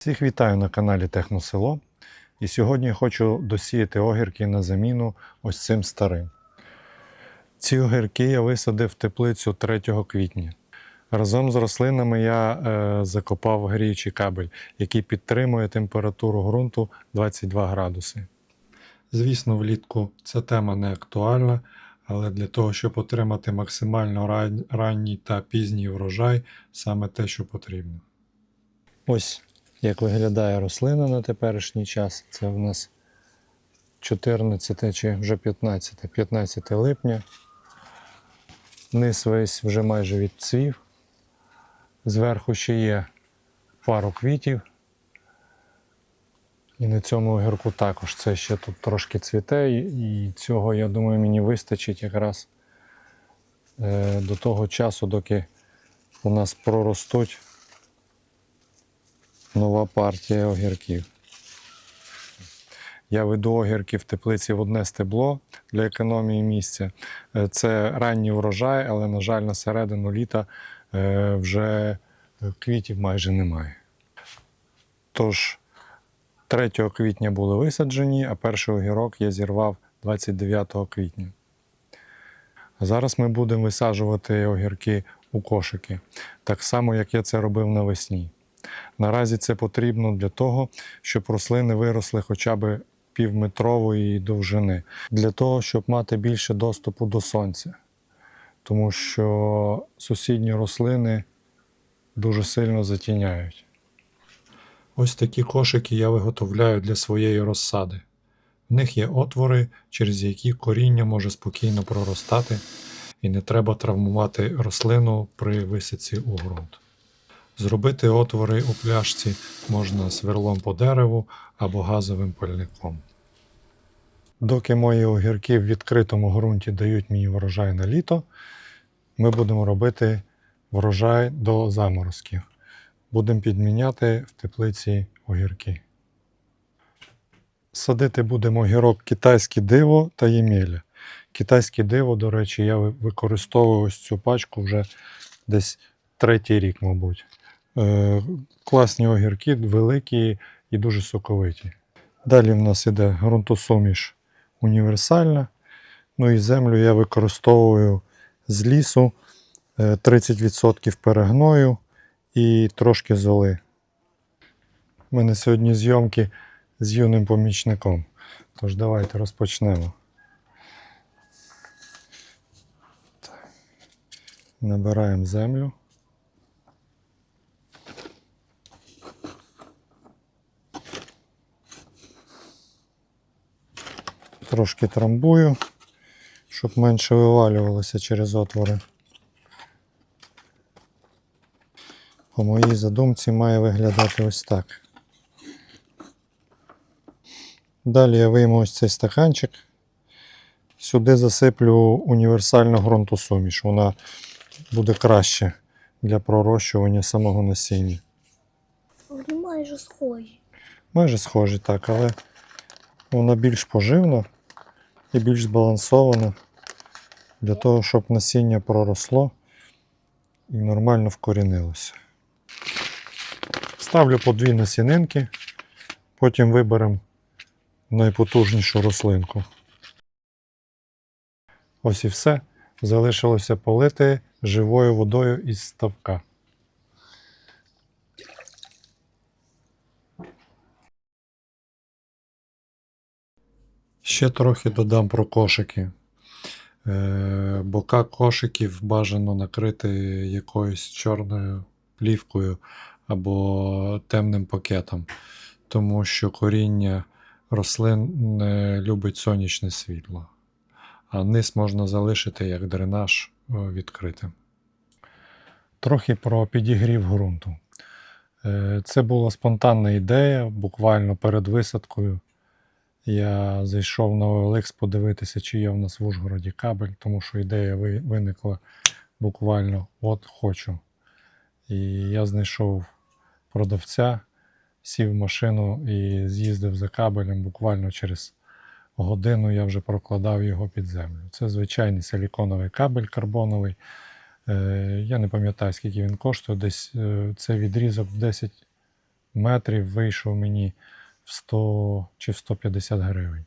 Всіх вітаю на каналі Техносело. І сьогодні я хочу досіяти огірки на заміну ось цим старим. Ці огірки я висадив в теплицю 3 квітня. Разом з рослинами я е, закопав гріючий кабель, який підтримує температуру ґрунту 22 градуси. Звісно, влітку ця тема не актуальна, але для того, щоб отримати максимально ран- ранній та пізній врожай, саме те, що потрібно. Ось як виглядає рослина на теперішній час. Це в нас 14 чи вже 15, 15 липня. Низ весь вже майже відцвів. Зверху ще є пару квітів. І на цьому огірку також це ще тут трошки цвіте, і цього, я думаю, мені вистачить якраз е, до того часу, доки у нас проростуть нова партія огірків. Я веду огірки в теплиці в одне стебло для економії місця. Е, Це ранній врожай, але, на жаль, на середину літа е, вже квітів майже немає. Тож 3 квітня були висаджені, а перший огірок я зірвав 29 квітня. Зараз ми будемо висаджувати огірки у кошики, так само, як я це робив навесні. Наразі це потрібно для того, щоб рослини виросли хоча б півметрової довжини, для того, щоб мати більше доступу до сонця. Тому що сусідні рослини дуже сильно затіняють. Ось такі кошики я виготовляю для своєї розсади. В них є отвори, через які коріння може спокійно проростати, і не треба травмувати рослину при висадці у ґрунт. Зробити отвори у пляшці можна сверлом по дереву або газовим пальником. Доки мої огірки в відкритому ґрунті дають мені врожай на літо, ми будемо робити врожай до заморозків. Будемо підміняти в теплиці огірки. Садити будемо огірок китайське диво та ємеля. Китайське диво, до речі, я використовую ось цю пачку вже десь третій рік, мабуть. Е, класні огірки, великі і дуже соковиті. Далі в нас іде ґрунтосуміш універсальна. Ну і землю я використовую з лісу е, 30% перегною і трошки золи. У мене сьогодні зйомки з юним помічником. Тож давайте розпочнемо. Набираємо землю. Трошки трамбую, щоб менше вивалювалося через отвори. По моїй задумці має виглядати ось так. Далі я вийму ось цей стаканчик. Сюди засиплю універсальну ґрунтосуміш. Вона буде краще для пророщування самого насіння. Вони майже схожі. Майже схожі так, але вона більш поживна і більш збалансована для того, щоб насіння проросло і нормально вкорінилося. Ставлю по дві насінинки, потім виберемо найпотужнішу рослинку. Ось і все. Залишилося полити живою водою із ставка. Ще трохи додам про кошики. Е, Бока кошиків бажано накрити якоюсь чорною плівкою або темним пакетом, тому що коріння рослин любить сонячне світло, а низ можна залишити як дренаж е, відкритим. Трохи про підігрів ґрунту. Е, Це була спонтанна ідея, буквально перед висадкою. Я зайшов на OLX подивитися, чи є в нас в Ужгороді кабель, тому що ідея виникла буквально от хочу. І я знайшов продавця, сів в машину і з'їздив за кабелем. Буквально через годину я вже прокладав його під землю. Це звичайний силіконовий кабель карбоновий. Е, Я не пам'ятаю, скільки він коштує. Десь е, це відрізок 10 метрів вийшов мені в 100 чи в 150 гривень.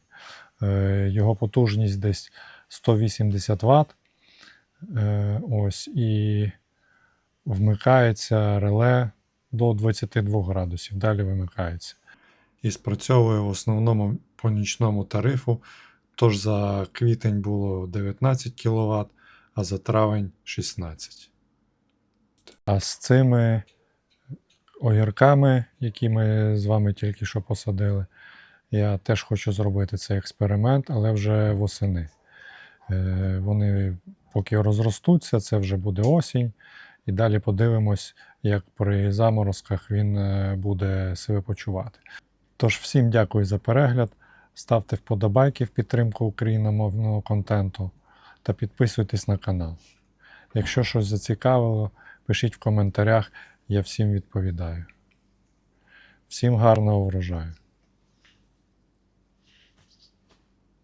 Е, Його потужність десь 180 Вт. Е, Ось, і вмикається реле до 22 градусів. Далі вимикається. І спрацьовує в основному по нічному тарифу. Тож за квітень було 19 кВт, а за травень 16. А з цими огірками, які ми з вами тільки що посадили, я теж хочу зробити цей експеримент, але вже восени. Е, Вони поки розростуться, це вже буде осінь. І далі подивимось, як при заморозках він е, буде себе почувати. Тож всім дякую за перегляд. Ставте вподобайки в підтримку україномовного контенту та підписуйтесь на канал. Якщо щось зацікавило, пишіть в коментарях, я всім відповідаю. Всім гарного врожаю!